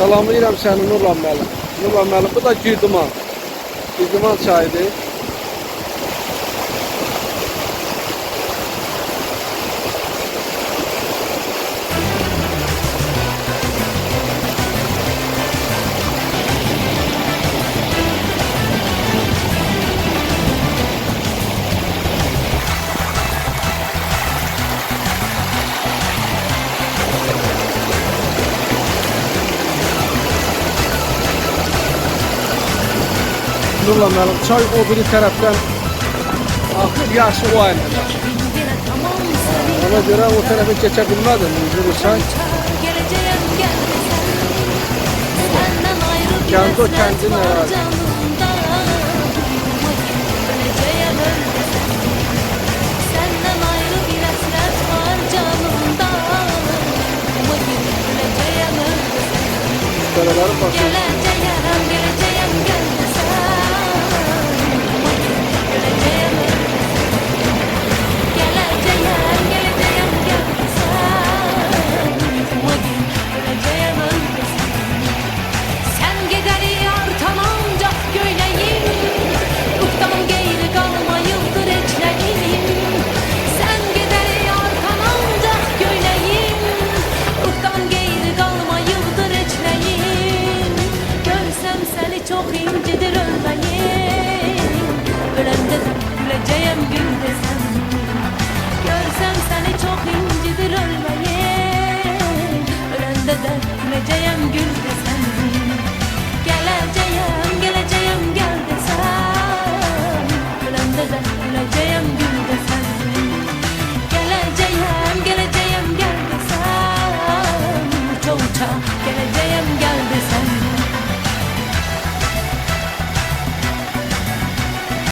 Salamlayıram səni Nurlan müəllim. Nurlan müəllim, bu da Gürduman. Gürduman çayıdır. durulamalı. Çay o biri tərəfdən axıb yaxşı o əlinə. Ona görə o tərəfə keçə bilmədim bu çay. Kendi o kendin herhalde. Müşterilerin başında. showtime. Get a damn guy.